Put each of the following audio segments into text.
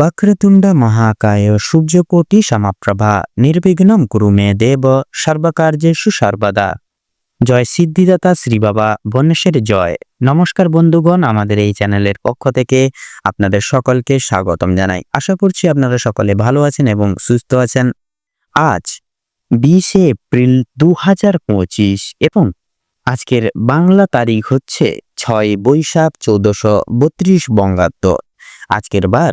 বক্রতুণ্ড মহাকায় সূর্যকোটি সমাপ্রভা, নির্বিঘ্নম কুরু মে দেব সর্বকার্যেষু সর্বদা জয় সিদ্ধিদাতা শ্রী বাবা জয়। নমস্কার বন্ধুগণ, আমাদের এই চ্যানেলের পক্ষ থেকে আপনাদের সকলকে স্বাগতম জানাই। আশা করছি আপনারা সকলে ভালো আছেন এবং সুস্থ আছেন। আজ বিশে এপ্রিল দু হাজার পঁচিশ এবং আজকের বাংলা তারিখ হচ্ছে ছয় বৈশাখ চৌদ্দশো বত্রিশ বঙ্গাব্দ। আজকের বার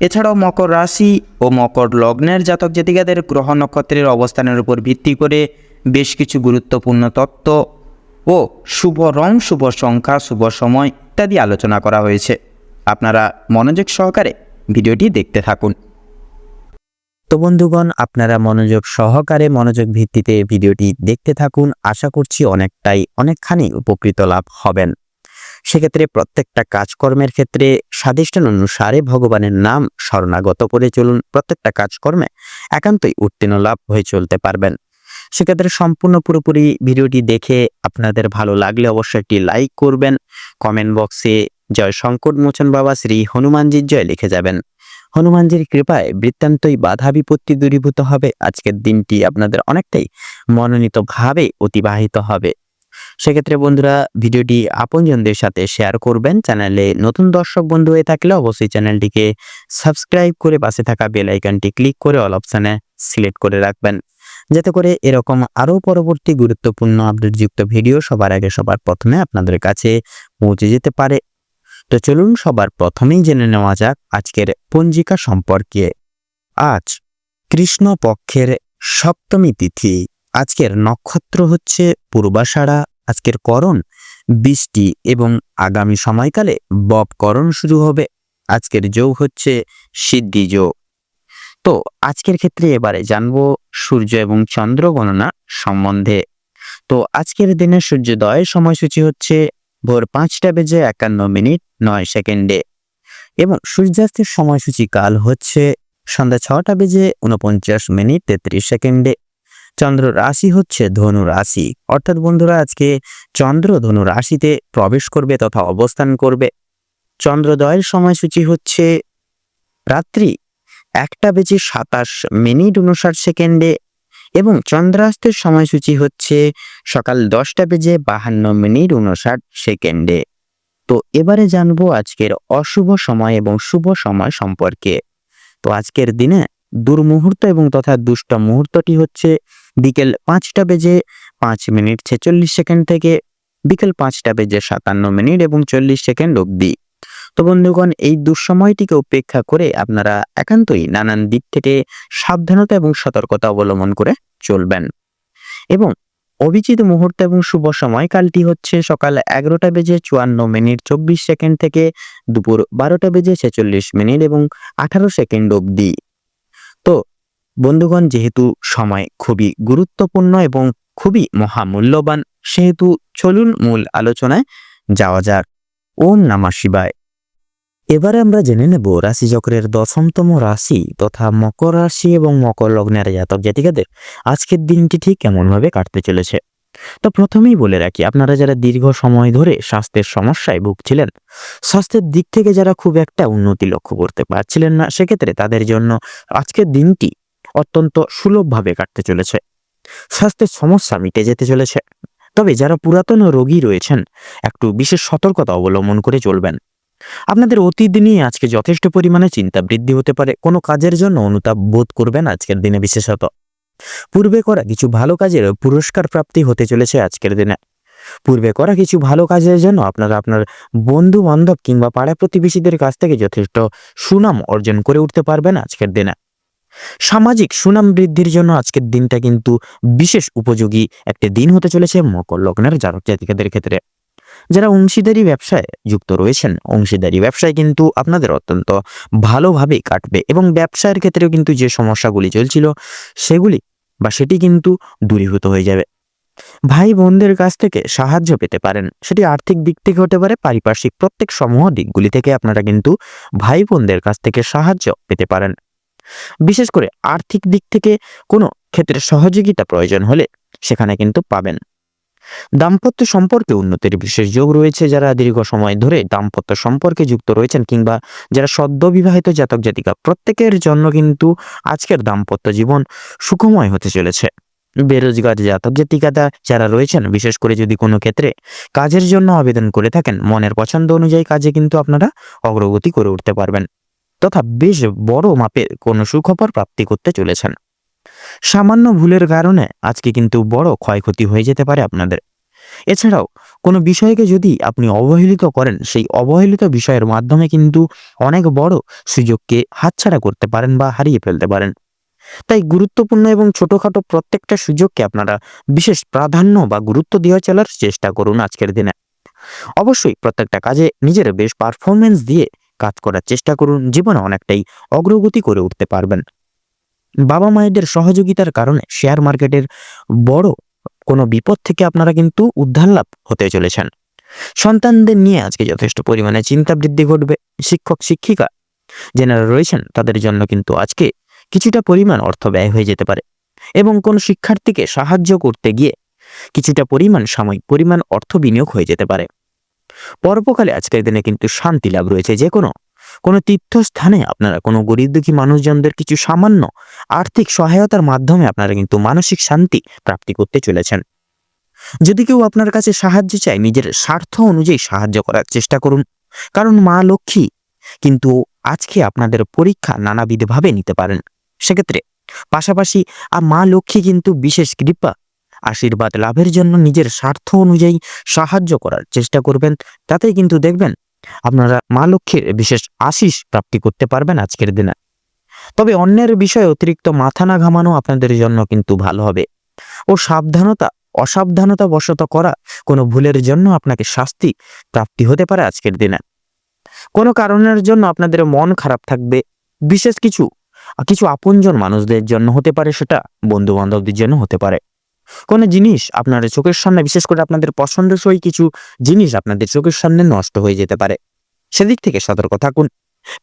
এছাড়াও মকর রাশি ও মকর লগ্নের জাতক জাতিকাদের গ্রহ নক্ষত্রের অবস্থানের উপর ভিত্তি করে বেশ কিছু গুরুত্বপূর্ণ তত্ত্ব ও শুভ রং, শুভ সংখ্যা, শুভ সময় ইত্যাদি আলোচনা করা হয়েছে। আপনারা মনোযোগ সহকারে ভিডিওটি দেখতে থাকুন। তো বন্ধুগণ, আপনারা মনোযোগ সহকারে মনোযোগ ভিত্তিতে ভিডিওটি দেখতে থাকুন। আশা করছি অনেকটাই, অনেকখানি উপকৃত লাভ হবেন। সেক্ষেত্রে প্রত্যেকটা কাজকর্মের ক্ষেত্রে স্বাদিষ্টান অনুসারে ভগবানের নাম শরণাগত করে চলুন। প্রত্যেকটা কাজকর্মে একান্তই উত্তীর্ণ লাভ হয়ে চলতে পারবেন। সেক্ষেত্রে সম্পূর্ণ পুরোপুরি ভিডিওটি দেখে আপনাদের ভালো লাগলে অবশ্যই একটি লাইক করবেন। কমেন্ট বক্সে জয় সংকট মোচন বাবা, শ্রী হনুমানজির জয় লিখে যাবেন। হনুমানজির কৃপায় বৃত্তান্তই বাধা বিপত্তি দূরীভূত হবে। আজকের দিনটি আপনাদের অনেকটাই মনোনীতভাবে অতিবাহিত হবে। সেক্ষেত্রে বন্ধুরা ভিডিওটি আপনজনদের সাথে শেয়ার করবেন। চ্যানেলে নতুন দর্শক বন্ধু হয়ে থাকলে অবশ্যই চ্যানেলটিকে সাবস্ক্রাইব করে পাশে থাকা বেল আইকনটি ক্লিক করে অল অপশানে সিলেক্ট করে রাখবেন। যাতে করে এরকম আরও পরবর্তী গুরুত্বপূর্ণ আপডেটযুক্ত ভিডিও সবার আগে সবার প্রথমে আপনাদের কাছে পৌঁছে যেতে পারে। তো চলুন সবার প্রথমেই জেনে নেওয়া যাক আজকের পঞ্জিকা সম্পর্কে। আজ কৃষ্ণ পক্ষের সপ্তমী তিথি। আজকের নক্ষত্র হচ্ছে পূর্বাষাঢ়া। আজকের করণ, বৃষ্টি এবং আগামী সময়কালে বব করণ শুরু হবে। আজকের যোগ হচ্ছে সিদ্ধি যোগ। তো আজকের ক্ষেত্রে এবারে জানব সূর্য এবং চন্দ্র গণনা সম্বন্ধে। তো আজকের দিনে সূর্যোদয়ের সময়সূচি হচ্ছে ভোর পাঁচটা বেজে একান্ন মিনিট নয় সেকেন্ডে এবং সূর্যাস্তের সময়সূচি কাল হচ্ছে সন্ধ্যা ছটা বেজে উনপঞ্চাশ মিনিট তেত্রিশ সেকেন্ডে। চন্দ্র রাশি হচ্ছে ধনু রাশি। অর্থাৎ বন্ধুরা, আজকে চন্দ্র ধনু রাশিতে প্রবেশ করবে তথা অবস্থান করবে। চন্দ্রোদয়ের সময়সূচি হচ্ছে রাত্রি একটা বেজে সাতাশ মিনিট উনষাট সেকেন্ডে এবং চন্দ্রাস্তের সময়সূচি হচ্ছে সকাল দশটা বেজে বাহান্ন মিনিট উনষাট সেকেন্ডে। তো এবারে জানব আজকের অশুভ সময় এবং শুভ সময় সম্পর্কে। তো আজকের দিনে দুর্মুহূর্ত এবং তথা দুষ্ট মুহূর্তটি হচ্ছে বিকেল পাঁচটা বেজে পাঁচ মিনিট ছেচল্লিশ সেকেন্ড থেকে বিকেল পাঁচটা বেজে সাতান্ন মিনিট এবং চল্লিশ সেকেন্ড অবধি। তো বন্ধুগণ, এই দুঃসময়টিকে উপেক্ষা করে আপনারা একান্তই নানান দিক থেকে সাবধানতা এবং সতর্কতা অবলম্বন করে চলবেন। এবং অভিজিৎ মুহূর্ত এবং শুভ সময়কালটি হচ্ছে সকাল এগারোটা বেজে চুয়ান্ন মিনিট চব্বিশ সেকেন্ড থেকে দুপুর বারোটা বেজে ছেচল্লিশ মিনিট এবং আঠারো সেকেন্ড অবধি। তো বন্ধুগণ, যেহেতু সময় খুবই গুরুত্বপূর্ণ এবং খুবই মহামূল্যবান, সেহেতু চলুন মূল আলোচনায় যাওয়া যাক। ওম নমঃ শিবায়। এবারে আমরা জেনে নেব রাশিচক্রের দশমতম রাশি তথা মকর রাশি এবং মকর লগ্নের জাতক জাতিকাদের আজকের দিনটি ঠিক কেমনভাবে কাটতে চলেছে। তো প্রথমেই বলে রাখি, আপনারা যারা দীর্ঘ সময় ধরে স্বাস্থ্যের সমস্যায় ভুগছিলেন, স্বাস্থ্যের দিক থেকে যারা খুব একটা উন্নতি লক্ষ্য করতে পারছিলেন না, সেক্ষেত্রে তাদের জন্য আজকের দিনটি অত্যন্ত সুলভভাবে কাটতে চলেছে। স্বাস্থ্যের সমস্যা মিটে যেতে চলেছে। তবে যারা পুরাতন রোগী রয়েছেন, একটু বিশেষ সতর্কতা অবলম্বন করে চলবেন। আপনাদের অতীত নিয়ে আজকে যথেষ্ট পরিমাণে চিন্তা বৃদ্ধি হতে পারে। কোনো কাজের জন্য অনুতাপ বোধ করবেন আজকের দিনে বিশেষত। পূর্বে করা কিছু ভালো কাজের পুরস্কার প্রাপ্তি হতে চলেছে আজকের দিনে। পূর্বে করা কিছু ভালো কাজের জন্য আপনারা আপনার বন্ধু বান্ধব কিংবা পাড়া প্রতিবেশীদের কাছ থেকে যথেষ্ট সুনাম অর্জন করে উঠতে পারবেন আজকের দিনে। সামাজিক সুনাম বৃদ্ধির জন্য আজকের দিনটা কিন্তু বিশেষ উপযোগী একটি দিন হতে চলেছে মকর লগ্নের জাতক জাতিকাদের ক্ষেত্রে। যারা অংশীদারি ব্যবসায় যুক্ত রয়েছেন, অংশীদারি ব্যবসায় কিন্তু আপনাদের অত্যন্ত ভালোভাবেই কাটবে এবং ব্যবসায়ের ক্ষেত্রেও কিন্তু যে সমস্যাগুলি চলছিল, সেগুলি বা সেটি কিন্তু দূরীভূত হয়ে যাবে। ভাই বোনদের কাছ থেকে সাহায্য পেতে পারেন, সেটি আর্থিক দিক থেকে হতে পারে, পারিপার্শ্বিক প্রত্যেক সমূহ দিকগুলি থেকে আপনারা কিন্তু ভাই বোনদের কাছ থেকে সাহায্য পেতে পারেন। বিশেষ করে আর্থিক দিক থেকে কোনো ক্ষেত্রে সহযোগিতা প্রয়োজন হলে সেখানে কিন্তু পাবেন। দাম্পত্য সম্পর্কে উন্নতির বিশেষ যোগ রয়েছে যারা দীর্ঘ সময় ধরে দাম্পত্য সম্পর্কে যুক্ত রয়েছেন কিংবা যারা সদ্য বিবাহিত জাতক জাতিকা, প্রত্যেকের জন্য কিন্তু আজকের দাম্পত্য জীবন সুখময় হতে চলেছে। বেরোজগার জাতক জাতিকাতা যারা রয়েছেন, বিশেষ করে যদি কোনো ক্ষেত্রে কাজের জন্য আবেদন করে থাকেন, মনের পছন্দ অনুযায়ী কাজে কিন্তু আপনারা অগ্রগতি করে উঠতে পারবেন। তথা বেশ বড় মাপের কোনো সুখবর প্রাপ্তি করতে চলেছেন। সামান্য ভুলের কারণে আজকে কিন্তু বড় ক্ষয়ক্ষতি হয়ে যেতে পারে আপনাদের। এছাড়াও কোনো বিষয়কে যদি আপনি অবহেলিত করেন, সেই অবহেলিত বিষয়ের মাধ্যমে কিন্তু অনেক বড় সুযোগকে হাতছাড়া করতে পারেন বা হারিয়ে ফেলতে পারেন। তাই গুরুত্বপূর্ণ এবং ছোটখাটো প্রত্যেকটা সুযোগকে আপনারা বিশেষ প্রাধান্য বা গুরুত্ব দিয়ে চলার চেষ্টা করুন আজকের দিনে। অবশ্যই প্রত্যেকটা কাজে নিজের বেশ পারফরমেন্স দিয়ে কাজ করার চেষ্টা করুন, জীবনে অনেকটাই অগ্রগতি করে উঠতে পারবেন। বাবা মায়েদের সহযোগিতার কারণে শেয়ার মার্কেটের বড় কোনো বিপদ থেকে আপনারা কিন্তু উদ্ধার লাভ হতে চলেছেন। সন্তানদের নিয়ে আজকে যথেষ্ট পরিমাণে চিন্তা বৃদ্ধি ঘটবে। শিক্ষক, শিক্ষিকা যেনারা রয়েছেন, তাদের জন্য কিন্তু আজকে কিছুটা পরিমাণ অর্থ ব্যয় হয়ে যেতে পারে এবং কোন শিক্ষার্থীকে সাহায্য করতে গিয়ে কিছুটা পরিমাণ সাময়িক পরিমাণ অর্থ বিনিয়োগ হয়ে যেতে পারে। পরপকালে আজকের দিনে কিন্তু শান্তি লাভ রয়েছে যে কোনো। কোনো তীর্থস্থানে আপনারা, কোনো গরিব দুঃখী মানুষজনদের কিছু সামান্য আর্থিক সহায়তার মাধ্যমে আপনারা কিন্তু মানসিক শান্তি প্রাপ্তি করতে চলেছেন। যদি কেউ আপনার কাছে সাহায্য চায়, নিজের স্বার্থ অনুযায়ী সাহায্য করার চেষ্টা করুন। কারণ মা লক্ষ্মী কিন্তু আজকে আপনাদের পরীক্ষা নানাবিধভাবে নিতে পারেন। সেক্ষেত্রে পাশাপাশি আর মা লক্ষ্মী কিন্তু বিশেষ কৃপা আশীর্বাদ লাভের জন্য নিজের স্বার্থ অনুযায়ী সাহায্য করার চেষ্টা করবেন। তাতেই কিন্তু দেখবেন আপনারা মা লক্ষ্মীর বিশেষ আশিস প্রাপ্তি করতে পারবেন আজকের দিনে। তবে অন্যের বিষয়ে অতিরিক্ত মাথা না ঘামানো আপনাদের জন্য কিন্তু ভালো হবে। ও সাবধানতা, অসাবধানতা বশত করা কোনো ভুলের জন্য আপনাকে শাস্তি প্রাপ্তি হতে পারে আজকের দিনে। কোনো কারণের জন্য আপনাদের মন খারাপ থাকবে। বিশেষ কিছু কিছু আপনজন মানুষদের জন্য হতে পারে সেটা বন্ধু বান্ধবদের জন্য হতে পারে। কোনো জিনিস আপনার চোখের সামনে, বিশেষ করে আপনাদের পছন্দসই কিছু জিনিস আপনাদের চোখের সামনে নষ্ট হয়ে যেতে পারে। সেদিক থেকে সতর্ক থাকুন।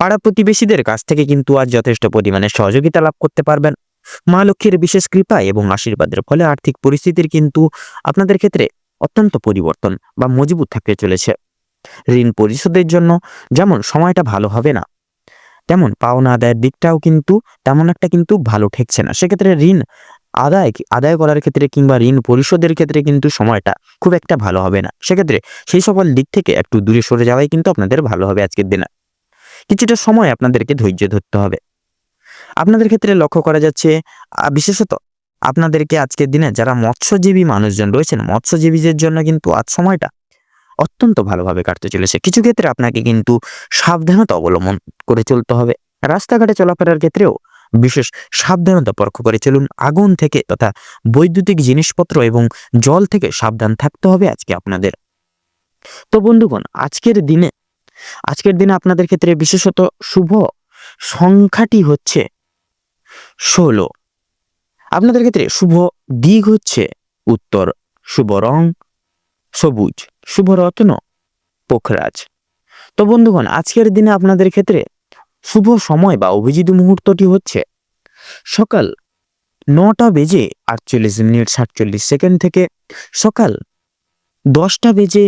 পাড়া প্রতিবেশীদের কাছ থেকে কিন্তু আজ যথেষ্ট পরিমাণে সহযোগিতা লাভ করতে পারবেন। মা লক্ষ্মীর বিশেষ কৃপা এবং আশীর্বাদের ফলে আর্থিক পরিস্থিতির কিন্তু আপনাদের ক্ষেত্রে অত্যন্ত পরিবর্তন বা মজবুত থাকতে চলেছে। ঋণ পরিশোধের জন্য যেমন সময়টা ভালো হবে না, তেমন পাওনা আদায়ের দিকটাও কিন্তু তেমন একটা কিন্তু ভালো ঠেকছে না। সেক্ষেত্রে ঋণ আদায় আদায় করার ক্ষেত্রে কিংবা ঋণ পরিশোধের ক্ষেত্রে কিন্তু সময়টা খুব একটা ভালো হবে না। সেক্ষেত্রে সেই সকল দিক থেকে একটু দূরে সরে যাওয়াই কিন্তু আপনাদের ভালো হবে আজকের দিনে। কিছুটা সময় আপনাদেরকে ধৈর্য ধরতে হবে। আপনাদের ক্ষেত্রে লক্ষ্য করা যাচ্ছে বিশেষত আপনাদেরকে আজকের দিনে যারা মৎস্যজীবী মানুষজন রয়েছেন, মৎস্যজীবীদের জন্য কিন্তু আজ সময়টা অত্যন্ত ভালোভাবে কাটতে চলেছে। কিছু ক্ষেত্রে আপনাকে কিন্তু সাবধানতা অবলম্বন করে চলতে হবে। রাস্তাঘাটে চলাফেরার ক্ষেত্রেও বিশেষ সাবধানতা পরখ করে চলুন আগুন থেকে তথা বৈদ্যুতিক জিনিসপত্র এবং জল থেকে সাবধান থাকতে হবে আজকে আপনাদের। তো বন্ধুগণ, আজকের দিনে আজকের দিনে আপনাদের ক্ষেত্রে বিশেষত শুভ সংখ্যাটি হচ্ছে ষোলো। আপনাদের ক্ষেত্রে শুভ দিক হচ্ছে উত্তর, শুভ রং সবুজ, শুভ রত্ন পোখরাজ। তো বন্ধুগণ, আজকের দিনে আপনাদের ক্ষেত্রে শুভ সময় বা অভিজিৎ মুহূর্তটি হচ্ছে সকাল নটা বেজে আটচল্লিশ মিনিট সাতচল্লিশ সেকেন্ড থেকে সকাল দশটা বেজে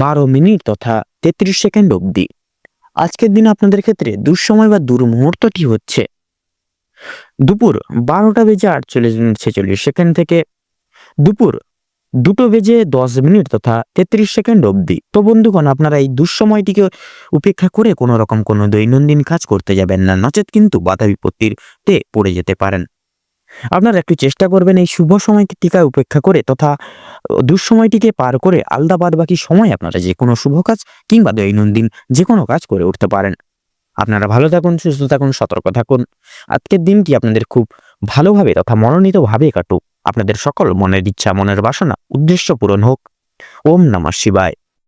বারো মিনিট তথা তেত্রিশ সেকেন্ড অবধি। আজকের দিনে আপনাদের ক্ষেত্রে দুঃসময় বা দুর্মুহূর্তটি হচ্ছে দুপুর বারোটা বেজে আটচল্লিশ মিনিট ছেচল্লিশ সেকেন্ড থেকে দুপুর দুটো বেজে দশ মিনিট তথা তেত্রিশ সেকেন্ড অবধি। তো বন্ধুগণ, আপনারা এই দুঃসময়টিকে উপেক্ষা করে কোনো রকম কোনো দৈনন্দিন কাজ করতে যাবেন না, নচেত কিন্তু বাধা বিপত্তিতে পড়ে যেতে পারেন। আপনারা একটু চেষ্টা করবেন এই শুভ সময়কে সময়টিকে উপেক্ষা করে তথা দুঃসময়টিকে পার করে আলাদা বাদ বাকি সময় আপনারা যে কোনো শুভ কাজ কিংবা দৈনন্দিন যে কোনো কাজ করে উঠতে পারেন। আপনারা ভালো থাকুন, সুস্থ থাকুন, সতর্ক থাকুন। আজকের দিনটি আপনাদের খুব ভালোভাবে তথা মনোনীতভাবে কাটুক। আপনাদের সকল মনের ইচ্ছা মনের বাসনা উদ্দেশ্য পূরণ হোক। ওম নমঃ শিবায়।